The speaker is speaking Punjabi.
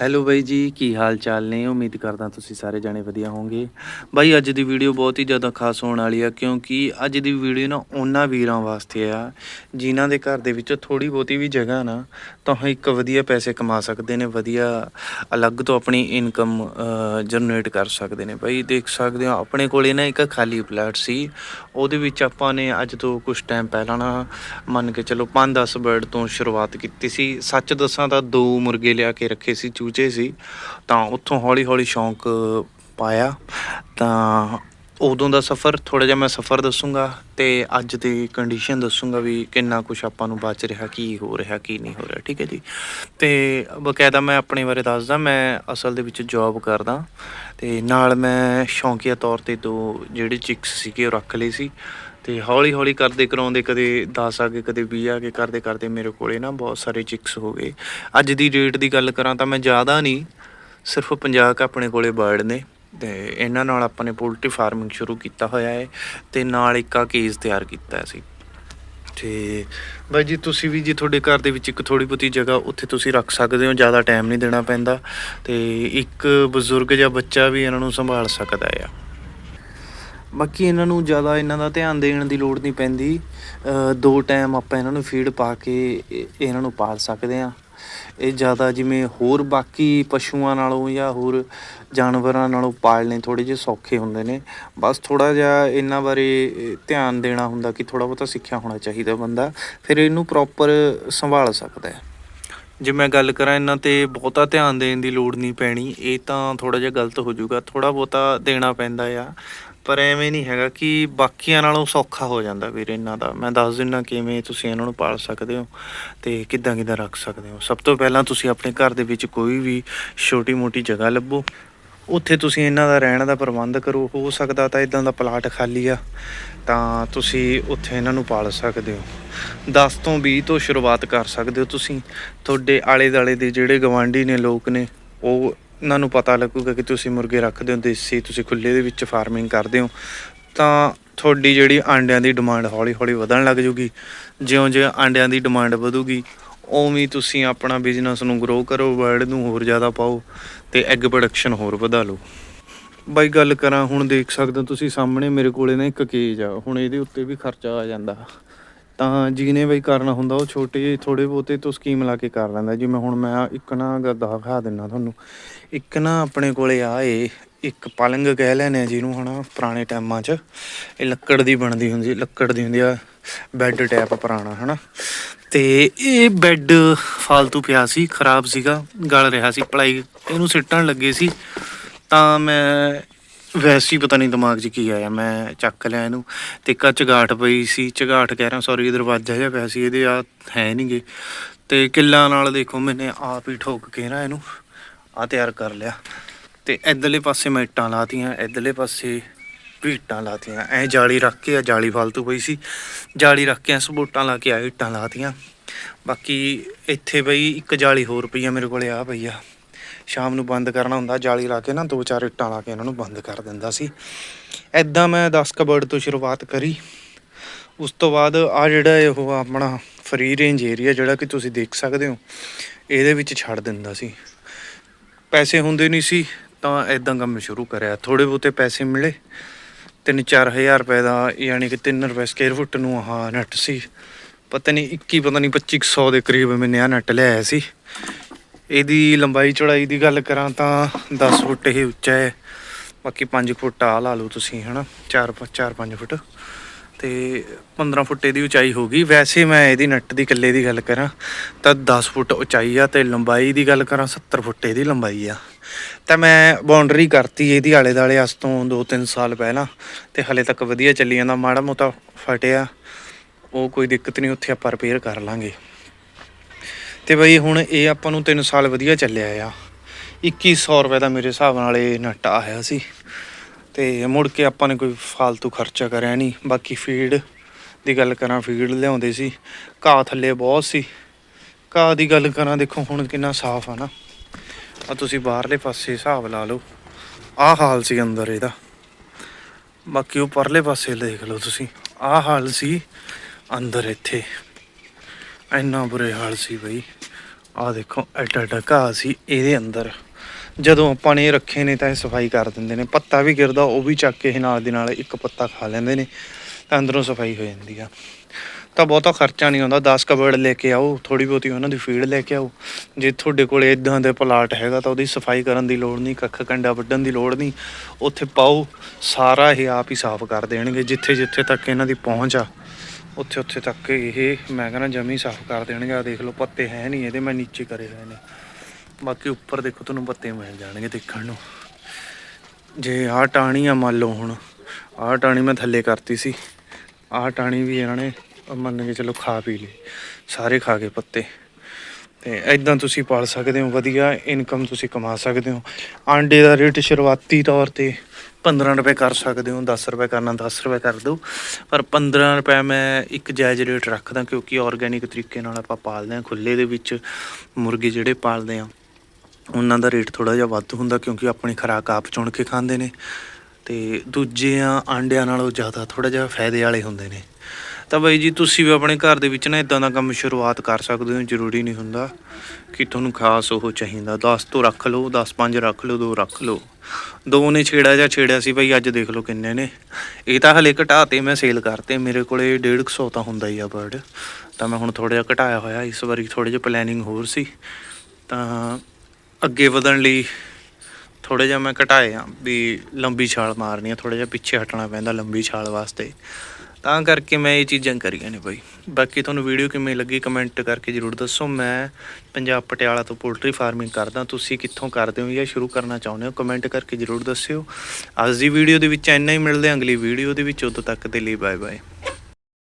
ਹੈਲੋ ਬਾਈ ਜੀ, ਕੀ ਹਾਲ ਚਾਲ ਨੇ? ਉਮੀਦ ਕਰਦਾ ਤੁਸੀਂ ਸਾਰੇ ਜਾਣੇ ਵਧੀਆ ਹੋਵੋਗੇ। ਬਾਈ, ਅੱਜ ਦੀ ਵੀਡੀਓ ਬਹੁਤ ਹੀ ਜ਼ਿਆਦਾ ਖਾਸ ਹੋਣ ਵਾਲੀ ਆ, ਕਿਉਂਕਿ ਅੱਜ ਦੀ ਵੀਡੀਓ ਨਾ ਉਹਨਾਂ ਵੀਰਾਂ ਵਾਸਤੇ ਆ, ਜਿਨ੍ਹਾਂ ਦੇ ਘਰ ਦੇ ਵਿੱਚ ਥੋੜੀ ਬਹੁਤੀ ਵੀ ਜਗ੍ਹਾ ਨਾ, ਤਾਂ ਇੱਕ ਵਧੀਆ ਪੈਸੇ ਕਮਾ ਸਕਦੇ ਨੇ, ਵਧੀਆ ਅਲੱਗ ਤੋਂ ਆਪਣੀ ਇਨਕਮ ਜਨਰੇਟ ਕਰ ਸਕਦੇ ਨੇ। ਬਾਈ, ਦੇਖ ਸਕਦੇ ਹੋ, ਆਪਣੇ ਕੋਲੇ ਨਾ ਇੱਕ ਖਾਲੀ ਪਲਾਟ ਸੀ, ਉਹਦੇ ਵਿੱਚ ਆਪਾਂ ਨੇ ਅੱਜ ਤੋਂ ਕੁਝ ਟਾਈਮ ਪਹਿਲਾਂ ਨਾ ਮੰਨ ਕੇ ਚਲੋ 5-10 ਬਰਡ ਤੋਂ ਸ਼ੁਰੂਆਤ ਕੀਤੀ ਸੀ। ਸੱਚ ਦੱਸਾਂ ਤਾਂ ਦੋ ਮੁਰਗੇ ਲਿਆ ਕੇ ਰੱਖੇ ਸੀ ਚੂਚੇ ਸੀ ਤਾਂ ਉੱਥੋਂ ਹੌਲੀ-ਹੌਲੀ ਸ਼ੌਂਕ ਪਾਇਆ ਤਾਂ ਉਦੋਂ ਦਾ ਸਫ਼ਰ ਥੋੜਾ ਜਿਹਾ ਮੈਂ ਸਫ਼ਰ ਦੱਸੂੰਗਾ ਤੇ ਅੱਜ ਦੀ ਕੰਡੀਸ਼ਨ ਦੱਸੂੰਗਾ ਵੀ ਕਿੰਨਾ ਕੁਝ ਆਪਾਂ ਨੂੰ ਬਚ ਰਿਹਾ, ਕੀ ਹੋ ਰਿਹਾ, ਕੀ ਨਹੀਂ ਹੋ ਰਿਹਾ, ਠੀਕ ਹੈ ਜੀ। ਤੇ ਬਕਾਇਦਾ ਮੈਂ ਆਪਣੇ ਬਾਰੇ ਦੱਸਦਾ, ਮੈਂ ਅਸਲ ਦੇ ਵਿੱਚ ਜੌਬ ਕਰਦਾ ਤੇ ਨਾਲ ਮੈਂ ਸ਼ੌਂਕੀਆ ਤੌਰ ਤੇ ਦੋ ਜਿਹੜੇ ਚਿਕਸ ਸੀਗੇ ਉਹ ਰੱਖ ਲਏ ਸੀ ਤੇ ਹੌਲੀ ਹੌਲੀ ਕਰਦੇ ਕਰਾਉਂਦੇ, ਕਦੇ 10 ਆ ਗਏ, ਕਦੇ 20 ਆ ਗਏ, ਕਰਦੇ ਕਰਦੇ ਮੇਰੇ ਕੋਲੇ ਨਾ ਬਹੁਤ ਸਾਰੇ ਚਿਕਸ ਹੋ ਗਏ। ਅੱਜ ਦੀ ਰੇਟ ਦੀ ਗੱਲ ਕਰਾਂ ਤਾਂ ਮੈਂ ਜ਼ਿਆਦਾ ਨਹੀਂ, ਸਿਰਫ 50 ਕ ਆਪਣੇ ਕੋਲੇ ਬਰਡ ਨੇ। ਤੇ ਇਹਨਾਂ ਨਾਲ ਆਪਾਂ ਨੇ ਪੋਲਟਰੀ ਫਾਰਮਿੰਗ ਸ਼ੁਰੂ ਕੀਤਾ ਹੋਇਆ ਹੈ ਤੇ ਨਾਲ ਇੱਕ ਆ ਕੇਜ ਤਿਆਰ ਕੀਤਾ ਸੀ ਤੇ ਬਾਈ ਜੀ ਤੁਸੀਂ ਵੀ ਜੀ ਤੁਹਾਡੇ ਘਰ ਦੇ ਵਿੱਚ ਇੱਕ ਥੋੜੀ ਬਹੁਤੀ ਜਗ੍ਹਾ ਉੱਥੇ ਤੁਸੀਂ ਰੱਖ ਸਕਦੇ ਹੋ ਜ਼ਿਆਦਾ ਟਾਈਮ ਨਹੀਂ ਦੇਣਾ ਪੈਂਦਾ ਤੇ ਇੱਕ ਬਜ਼ੁਰਗ ਜਾਂ ਬੱਚਾ ਵੀ ਇਹਨਾਂ ਨੂੰ ਸੰਭਾਲ ਸਕਦਾ ਆ। ਬਾਕੀ ਇਹਨਾਂ ਨੂੰ ਜ਼ਿਆਦਾ ਇਹਨਾਂ ਦਾ ਧਿਆਨ ਦੇਣ ਦੀ ਲੋੜ ਨਹੀਂ ਪੈਂਦੀ। ਦੋ ਟਾਈਮ ਆਪਾਂ ਇਹਨਾਂ ਨੂੰ ਫੀਡ ਪਾ ਕੇ ਇਹ- ਇਹਨਾਂ ਨੂੰ ਪਾਲ ਸਕਦੇ ਆ ਇਹ ਜ਼ਿਆਦਾ ਜਿਵੇਂ ਹੋਰ ਬਾਕੀ ਪਸ਼ੂਆਂ ਨਾਲੋਂ ਜਾਂ ਹੋਰ ਜਾਨਵਰਾਂ ਨਾਲੋਂ ਪਾਲਣੇ ਥੋੜੇ ਜਿਹੇ ਸੌਖੇ ਹੁੰਦੇ ਨੇ। ਬਸ ਥੋੜਾ ਜਿਹਾ ਇਹਨਾਂ ਬਾਰੇ ਧਿਆਨ ਦੇਣਾ ਹੁੰਦਾ ਕਿ ਥੋੜਾ ਬਹੁਤਾ ਸਿੱਖਿਆ ਹੋਣਾ ਚਾਹੀਦਾ ਬੰਦਾ, ਫਿਰ ਇਹਨੂੰ ਪ੍ਰੋਪਰ ਸੰਭਾਲ ਸਕਦਾ ਹੈ। ਜੇ ਮੈਂ ਗੱਲ ਕਰਾਂ ਇਹਨਾਂ ਤੇ ਬਹੁਤਾ ਧਿਆਨ ਦੇਣ ਦੀ ਲੋੜ ਨਹੀਂ ਪੈਣੀ, ਇਹ ਤਾਂ ਥੋੜਾ ਜਿਹਾ ਗਲਤ ਹੋ ਜਾਊਗਾ। ਥੋੜਾ ਬਹੁਤਾ ਦੇਣਾ ਪੈਂਦਾ ਆ। ਪਰ ਐਵੇਂ ਨਹੀਂ ਹੈਗਾ ਕਿ ਬਾਕੀਆਂ ਨਾਲੋਂ ਸੌਖਾ ਹੋ ਜਾਂਦਾ ਵੀਰ ਇਹਨਾਂ ਦਾ। ਮੈਂ ਦੱਸ ਦਿੰਦਾ ਕਿਵੇਂ ਤੁਸੀਂ ਇਹਨਾਂ ਨੂੰ ਪਾਲ ਸਕਦੇ ਹੋ ਤੇ ਕਿੱਦਾਂ ਕਿੱਦਾਂ ਰੱਖ ਸਕਦੇ ਹੋ। ਸਭ ਤੋਂ ਪਹਿਲਾਂ ਤੁਸੀਂ ਆਪਣੇ ਘਰ ਦੇ ਵਿੱਚ ਕੋਈ ਵੀ ਛੋਟੀ ਮੋਟੀ ਜਗ੍ਹਾ ਲੱਭੋ। ਉੱਥੇ ਤੁਸੀਂ ਇਹਨਾਂ ਦਾ ਰਹਿਣ ਦਾ ਪ੍ਰਬੰਧ ਕਰੋ। ਹੋ ਸਕਦਾ ਤਾਂ ਇਦਾਂ ਦਾ ਪਲਾਟ ਖਾਲੀ ਆ, ਤਾਂ ਤੁਸੀਂ ਉੱਥੇ ਇਹਨਾਂ ਨੂੰ ਪਾਲ ਸਕਦੇ ਹੋ। 10 ਤੋਂ 20 ਤੋਂ ਸ਼ੁਰੂਆਤ ਕਰ ਸਕਦੇ ਹੋ ਤੁਸੀਂ। ਤੁਹਾਡੇ ਆਲੇ ਦਾਲੇ ਦੇ ਜਿਹੜੇ ਗਵਾਂਢੀ ਨੇ ਲੋਕ ਨੇ, ਉਹ ਇਹਨਾਂ ਨੂੰ ਪਤਾ ਲੱਗੂਗਾ ਕਿ ਤੁਸੀਂ ਮੁਰਗੇ ਰੱਖਦੇ ਹੋ, ਦੇਸੀ, ਤੁਸੀਂ ਖੁੱਲੇ ਦੇ ਵਿੱਚ ਫਾਰਮਿੰਗ ਕਰਦੇ ਹੋ, ਤਾਂ ਤੁਹਾਡੀ ਜਿਹੜੀ ਆਂਡਿਆਂ ਦੀ ਡਿਮਾਂਡ ਹੌਲੀ ਹੌਲੀ ਵਧਣ ਲੱਗ ਜੂਗੀ। ਜਿਉਂ-ਜਿਉਂ ਆਂਡਿਆਂ ਦੀ ਡਿਮਾਂਡ ਵਧੂਗੀ, ਉਵੇਂ ਤੁਸੀਂ ਆਪਣਾ ਬਿਜ਼ਨਸ ਨੂੰ ਗਰੋ ਕਰੋ ਵਰਡ ਨੂੰ ਹੋਰ ਜ਼ਿਆਦਾ ਪਾਓ ਤੇ ਐਗ ਪ੍ਰੋਡਕਸ਼ਨ ਹੋਰ ਵਧਾ ਲਓ। ਬਾਈ, ਗੱਲ ਕਰਾਂ, ਹੁਣ ਦੇਖ ਸਕਦੇ ਹੋ ਤੁਸੀਂ ਸਾਹਮਣੇ ਮੇਰੇ ਕੋਲੇ ਨਾ ਇੱਕ ਕੇਜ ਆ, ਹੁਣ ਇਹਦੇ ਉੱਤੇ ਵੀ ਖਰਚਾ ਆ ਜਾਂਦਾ। ਤਾਂ ਜਿਹਨੇ ਬਈ ਕਰਨਾ ਹੁੰਦਾ ਉਹ ਛੋਟੇ ਥੋੜੇ ਬਹੁਤੇ ਤੋਂ ਸਕੀਮ ਲਾ ਕੇ ਕਰ ਲੈਂਦਾ। ਜਿਵੇਂ ਹੁਣ ਮੈਂ ਇੱਕ ਨਾ ਗੱਦਾ ਦਿਖਾ ਦਿੰਨਾ ਤੁਹਾਨੂੰ। ਇੱਕ ਨਾ ਆਪਣੇ ਕੋਲੇ ਆ ਇਹ, ਇੱਕ ਪਲੰਗ ਕਹਿ ਲੈਨੇ ਆ ਜਿਹਨੂੰ ਹਨਾ ਪੁਰਾਣੇ ਟਾਈਮਾਂ 'ਚ। ਇਹ ਲੱਕੜ ਦੀ ਬਣਦੀ ਹੁੰਦੀ, ਲੱਕੜ ਦੀ ਹੁੰਦੀ ਆ ਬੈੱਡ ਟਾਈਪ ਪੁਰਾਣਾ ਹਨਾ। ਤੇ ਇਹ ਬੈੱਡ ਫਾਲਤੂ ਪਿਆ ਸੀ, ਖਰਾਬ ਸੀਗਾ, ਗਲ ਰਿਹਾ ਸੀ, ਪਲਾਈ ਇਹਨੂੰ ਸਿੱਟਣ ਲੱਗੇ ਸੀ। ਤਾਂ ਮੈਂ ਵੈਸੇ ਹੀ ਪਤਾ ਨਹੀਂ ਦਿਮਾਗ 'ਚ ਕੀ ਆਇਆ, ਮੈਂ ਚੱਕ ਲਿਆ ਇਹਨੂੰ ਤੇ ਇੱਕ ਆਹ ਚਗਾਠ ਪਈ ਸੀ, ਚਗਾਠ ਕਹਿ ਰਿਹਾ ਸੌਰੀ ਦਰਵਾਜ਼ਾ ਜਿਹਾ ਪਿਆ ਸੀ, ਇਹਦੇ ਆ ਹੈ ਨਹੀਂਗੇ ਤੇ ਕਿੱਲਾਂ ਨਾਲ ਦੇਖੋ ਮੈਨੇ ਆਪ ਹੀ ਠੋਕ ਕੇ ਨਾ ਇਹਨੂੰ ਆ ਤਿਆਰ ਕਰ ਲਿਆ ਤੇ ਇਧਰਲੇ ਪਾਸੇ ਮੈਂ ਇੱਟਾਂ ਲਾਤੀਆਂ, ਇਧਰਲੇ ਪਾਸੇ ਵੀ ਇੱਟਾਂ ਲਾਤੀਆਂ, ਐ ਜਾਲੀ ਰੱਖ ਕੇ ਆ, ਜਾਲੀ ਫਾਲਤੂ ਪਈ ਸੀ, ਜਾਲੀ ਰੱਖ ਕੇ ਐ ਸਬੂਟਾਂ ਲਾ ਕੇ ਆ, ਇੱਟਾਂ ਲਾਤੀਆਂ। ਬਾਕੀ ਇੱਥੇ ਬਈ ਇੱਕ ਜਾਲੀ ਹੋਰ ਪਈ ਆ, ਮੇਰੇ ਕੋਲੇ ਆ ਪਈ ਆ। ਸ਼ਾਮ ਨੂੰ ਬੰਦ ਕਰਨਾ ਹੁੰਦਾ, ਜਾਲੀ ਲਾ ਕੇ ਨਾ, ਦੋ ਚਾਰ ਇੱਟਾਂ ਲਾ ਕੇ ਇਹਨਾਂ ਨੂੰ ਬੰਦ ਕਰ ਦਿੰਦਾ ਸੀ। ਐਦਾਂ ਮੈਂ 10 ਕਬਰਡ ਤੋਂ ਸ਼ੁਰੂਆਤ ਕਰੀ। ਉਸ ਤੋਂ ਬਾਅਦ ਆ ਜਿਹੜਾ ਇਹ ਉਹ ਆਪਣਾ ਫਰੀ ਰੇਂਜ ਏਰੀਆ ਜਿਹੜਾ ਕਿ ਤੁਸੀਂ ਦੇਖ ਸਕਦੇ ਹੋ, ਇਹਦੇ ਵਿੱਚ ਛੱਡ ਦਿੰਦਾ ਸੀ। ਪੈਸੇ ਹੁੰਦੇ ਨਹੀਂ ਸੀ, ਤਾਂ ਐਦਾਂ ਕੰਮ ਸ਼ੁਰੂ ਕਰਿਆ। ਥੋੜੇ ਬਹੁਤੇ ਪੈਸੇ ਮਿਲੇ। 3-4000 ਰੁਪਏ ਦਾ, ਯਾਨੀ ਕਿ 3 ਰੁਪਏ ਸਕੁਅਰ ਫੁੱਟ ਨੂੰ ਆਹ ਨੈਟ ਸੀ। ਪਤਾ ਨਹੀਂ 21 ਪਤਾ ਨਹੀਂ 2500 ਦੇ ਕਰੀਬ ਮੈਨੇ ਆ ਨੈਟ ਲਿਆਇਆ ਸੀ। ਇਹਦੀ ਲੰਬਾਈ ਚੌੜਾਈ ਦੀ ਗੱਲ ਕਰਾਂ ਤਾਂ 10 ਫੁੱਟ ਇਹ ਉੱਚਾ ਹੈ। ਬਾਕੀ 5 ਫੁੱਟ ਆ ਲਾ ਲਓ ਤੁਸੀਂ, ਹਨਾ? 4 4 5 ਫੁੱਟ। ਤੇ 15 ਫੁੱਟ ਇਹਦੀ ਉਚਾਈ ਹੋਗੀ ਵੈਸੇ ਮੈਂ ਇਹਦੀ ਨੱਟ ਦੀ ਇਕੱਲੇ ਦੀ ਗੱਲ ਕਰਾਂ, ਤਾਂ 10 ਫੁੱਟ ਉਚਾਈ ਆ ਤੇ ਲੰਬਾਈ ਦੀ ਗੱਲ ਕਰਾਂ 70 ਫੁੱਟ ਇਹਦੀ ਲੰਬਾਈ ਆ। ਤਾਂ ਮੈਂ ਬਾਉਂਡਰੀ ਕਰਤੀ ਇਹਦੀ ਆਲੇ ਦਾਲੇ ਅੱਜ ਤੋਂ 2-3 ਸਾਲ ਪਹਿਲਾਂ, ਤੇ ਹਲੇ ਤੱਕ ਵਧੀਆ ਚੱਲੀ ਜਾਂਦਾ। ਮਾੜਾ ਮੋਟਾ ਫਟਿਆ। ਉਹ ਕੋਈ ਦਿੱਕਤ ਨਹੀਂ, ਉੱਥੇ ਆਪਾਂ ਰਿਪੇਅਰ ਕਰ ਲਾਂਗੇ। ਤੇ ਬਈ ਹੁਣ ਇਹ ਆਪਾਂ ਨੂੰ 3 ਸਾਲ ਵਧੀਆ ਚੱਲਿਆ ਆ। 2100 ਰੁਪਏ ਦਾ ਮੇਰੇ ਹਿਸਾਬ ਨਾਲ ਇਹ ਨਟ ਆਇਆ ਸੀ। ਤੇ ਮੁੜ ਕੇ ਆਪਾਂ ਨੇ ਕੋਈ ਫालतू ਖਰਚਾ ਕਰਿਆ ਨਹੀਂ। ਬਾਕੀ ਫੀਡ ਦੀ ਗੱਲ ਕਰਾਂ, ਫੀਡ ਲਿਆਉਂਦੇ ਸੀ। ਘਾਹ ਥੱਲੇ ਬਹੁਤ ਸੀ। ਘਾਹ ਦੀ ਗੱਲ ਕਰਾਂ, ਦੇਖੋ ਹੁਣ ਕਿੰਨਾ ਸਾਫ਼ ਆ ਨਾ। ਆ ਤੁਸੀਂ ਬਾਹਰਲੇ ਪਾਸੇ ਹਿਸਾਬ ਲਾ ਲਓ। ਆਹ ਹਾਲ ਸੀ ਅੰਦਰ ਇਹਦਾ। ਬਾਕੀ ਉਹ ਪਰਲੇ ਪਾਸੇ ਦੇਖ ਲਓ ਤੁਸੀਂ। ਆਹ ਹਾਲ ਸੀ ਅੰਦਰ ਇੱਥੇ। ਇੰਨਾ ਬੁਰੇ ਹਾਲ ਸੀ ਬਈ। ਆਹ ਦੇਖੋ, ਐਡਾ ਐਡਾ ਘਾਹ ਸੀ ਇਹਦੇ ਅੰਦਰ। ਜਦੋਂ ਆਪਾਂ ਨੇ ਰੱਖੇ ਨੇ ਤਾਂ ਇਹ ਸਫ਼ਾਈ ਕਰ ਦਿੰਦੇ ਨੇ। ਪੱਤਾ ਵੀ ਗਿਰਦਾ, ਉਹ ਵੀ ਚੱਕ ਕੇ ਇਹ ਨਾਲ ਦੀ ਨਾਲ ਇੱਕ ਪੱਤਾ ਖਾ ਲੈਂਦੇ ਨੇ, ਤਾਂ ਅੰਦਰੋਂ ਸਫ਼ਾਈ ਹੋ ਜਾਂਦੀ ਆ। ਤਾਂ ਬਹੁਤਾ ਖਰਚਾ ਨਹੀਂ ਆਉਂਦਾ। 10 ਕਬੜ ਲੈ ਕੇ ਆਓ ਥੋੜੀ ਬਹੁਤੀ ਉਹਨਾਂ ਦੀ ਫੀਡ ਲੈ ਕੇ ਆਓ। ਜੇ ਤੁਹਾਡੇ ਕੋਲ ਇਦਾਂ ਦੇ ਪਲਾਟ ਹੈਗਾ ਤਾਂ ਉਹਦੀ ਸਫ਼ਾਈ ਕਰਨ ਦੀ ਲੋੜ ਨਹੀਂ, ਕੱਖ ਕੰਡਾ ਵੱਢਣ ਦੀ ਲੋੜ ਨਹੀਂ। ਉੱਥੇ ਪਾਓ, ਸਾਰਾ ਇਹ ਆਪ ਹੀ ਸਾਫ਼ ਕਰ ਦੇਣਗੇ ਜਿੱਥੇ ਜਿੱਥੇ ਤੱਕ ਇਹਨਾਂ ਦੀ ਪਹੁੰਚ ਆ। ਉੱਥੇ ਉੱਥੇ ਤੱਕ ਇਹ ਮੈਂ ਕਹਿੰਦਾ ਜਮੀ ਸਾਫ਼ ਕਰ ਦੇਣਗੇ ਆ ਦੇਖ ਲਓ, ਪੱਤੇ ਹੈ ਨਹੀਂ ਇਹਦੇ, ਮੈਂ ਨੀਚੇ ਕਰੇ ਹੋਏ ਨੇ। ਬਾਕੀ ਉੱਪਰ ਦੇਖੋ, ਤੁਹਾਨੂੰ ਪੱਤੇ ਮਿਲ ਜਾਣਗੇ ਦੇਖਣ ਨੂੰ। ਜੇ ਆਹ ਟਾਣੀ ਆ, ਮੰਨ ਲਓ ਹੁਣ, ਆਹ ਟਾਣੀ ਮੈਂ ਥੱਲੇ ਕਰਤੀ ਸੀ। ਆਹ ਟਾਣੀ ਵੀ ਇਹਨਾਂ ਨੇ ਮੰਨ ਕੇ ਚਲੋ ਖਾ ਪੀ ਲਈ, ਸਾਰੇ ਖਾ ਗਏ ਪੱਤੇ। ਤੇ ਐਦਾਂ ਤੁਸੀਂ ਪਾਲ ਸਕਦੇ ਹੋ, ਵਧੀਆ ਇਨਕਮ ਤੁਸੀਂ ਕਮਾ ਸਕਦੇ ਹੋ। ਆਂਡੇ ਦਾ ਰੇਟ ਸ਼ੁਰੂਆਤੀ ਤੌਰ ਤੇ 15 ਰੁਪਏ ਕਰ ਸਕਦੇ ਹੋ 10 ਰੁਪਏ ਕਰਨਾ 10 ਰੁਪਏ ਕਰ ਦਿਓ। ਪਰ 15 ਰੁਪਏ ਮੈਂ ਇੱਕ ਜਾਇਜ਼ ਰੇਟ ਰੱਖਦਾ ਕਿਉਂਕਿ ਆਰਗੇਨਿਕ ਤਰੀਕੇ ਨਾਲ ਆਪਾਂ ਪਾਲਦੇ ਹਾਂ। ਖੁੱਲੇ ਦੇ ਵਿੱਚ ਮੁਰਗੇ ਜਿਹੜੇ ਪਾਲਦੇ ਆ ਉਹਨਾਂ ਦਾ ਰੇਟ ਥੋੜਾ ਜਿਹਾ ਵੱਧ ਹੁੰਦਾ ਕਿਉਂਕਿ ਆਪਣੀ ਖੁਰਾਕ ਆਪ ਚੁਣ ਕੇ ਖਾਂਦੇ ਨੇ। ਤੇ ਦੂਜੇ ਆ ਆਂਡਿਆਂ ਨਾਲੋਂ ਜ਼ਿਆਦਾ ਥੋੜਾ ਜਿਹਾ ਫਾਇਦੇ ਵਾਲੇ ਹੁੰਦੇ ਨੇ। ਤਾਂ ਬਾਈ ਜੀ, ਤੁਸੀਂ ਵੀ ਆਪਣੇ ਘਰ ਦੇ ਵਿੱਚ ਨਾ ਇਦਾਂ ਦਾ ਕੰਮ ਸ਼ੁਰੂਆਤ ਕਰ ਸਕਦੇ ਹੋ, ਜ਼ਰੂਰੀ ਨਹੀਂ ਹੁੰਦਾ ਕਿ ਤੁਹਾਨੂੰ ਖਾਸ ਉਹ ਚਾਹੀਦਾ। 10 ਤੋਂ ਰੱਖ ਲਓ 10 5 ਰੱਖ ਲਓ, ਦੋ ਰੱਖ ਲਓ। ਦੋ ਨੇ ਛੇੜਾ ਜਾਂ ਛੇੜਿਆ ਸੀ ਬਾਈ, ਅੱਜ ਦੇਖ ਲਓ ਕਿੰਨੇ ਨੇ। ਇਹ ਤਾਂ ਹਲੇ ਘਟਾਤੇ, ਮੈਂ ਸੇਲ ਕਰਤੇ। ਮੇਰੇ ਕੋਲੇ 150 ਤਾਂ ਹੁੰਦਾ ਹੀ ਆ ਬਰਡ ਤਾਂ ਮੈਂ ਹੁਣ ਥੋੜਾ ਜਿਹਾ ਘਟਾਇਆ ਹੋਇਆ, ਇਸ ਵਾਰੀ ਥੋੜੇ ਜਿਹਾ ਪਲੈਨਿੰਗ ਹੋਰ ਸੀ। ਤਾਂ ਅੱਗੇ ਵਧਣ ਲਈ ਥੋੜਾ ਜਿਹਾ ਮੈਂ ਘਟਾਏ ਆ ਵੀ ਲੰਬੀ ਛਾਲ ਮਾਰਨੀ ਆ ਥੋੜਾ ਜਿਹਾ ਪਿੱਛੇ ਹਟਣਾ ਪੈਂਦਾ ਲੰਬੀ ਛਾਲ ਵਾਸਤੇ। ਤਾਂ ਕਰਕੇ ਮੈਂ ਇਹ ਚੀਜ਼ਾਂ ਕਰੀਆਂ ਨੇ ਬਾਈ। ਬਾਕੀ ਤੁਹਾਨੂੰ ਵੀਡੀਓ ਕਿਵੇਂ ਲੱਗੀ ਕਮੈਂਟ ਕਰਕੇ ਜਰੂਰ ਦੱਸੋ। ਮੈਂ ਪੰਜਾਬ ਪਟਿਆਲਾ ਤੋਂ ਪੋਲਟਰੀ ਫਾਰਮਿੰਗ ਕਰਦਾ। ਤੁਸੀਂ ਕਿੱਥੋਂ ਕਰਦੇ ਹੋ ਜਾਂ ਸ਼ੁਰੂ ਕਰਨਾ ਚਾਹੁੰਦੇ ਹੋ ਕਮੈਂਟ ਕਰਕੇ ਜਰੂਰ ਦੱਸਿਓ। ਅੱਜ ਦੀ ਵੀਡੀਓ ਦੇ ਵਿੱਚ ਇੰਨਾ ਹੀ, ਮਿਲਦੇ ਹਾਂ ਅਗਲੀ ਵੀਡੀਓ ਦੇ ਵਿੱਚ। ਉਦੋਂ ਤੱਕ ਦੇ ਲਈ ਬਾਏ ਬਾਏ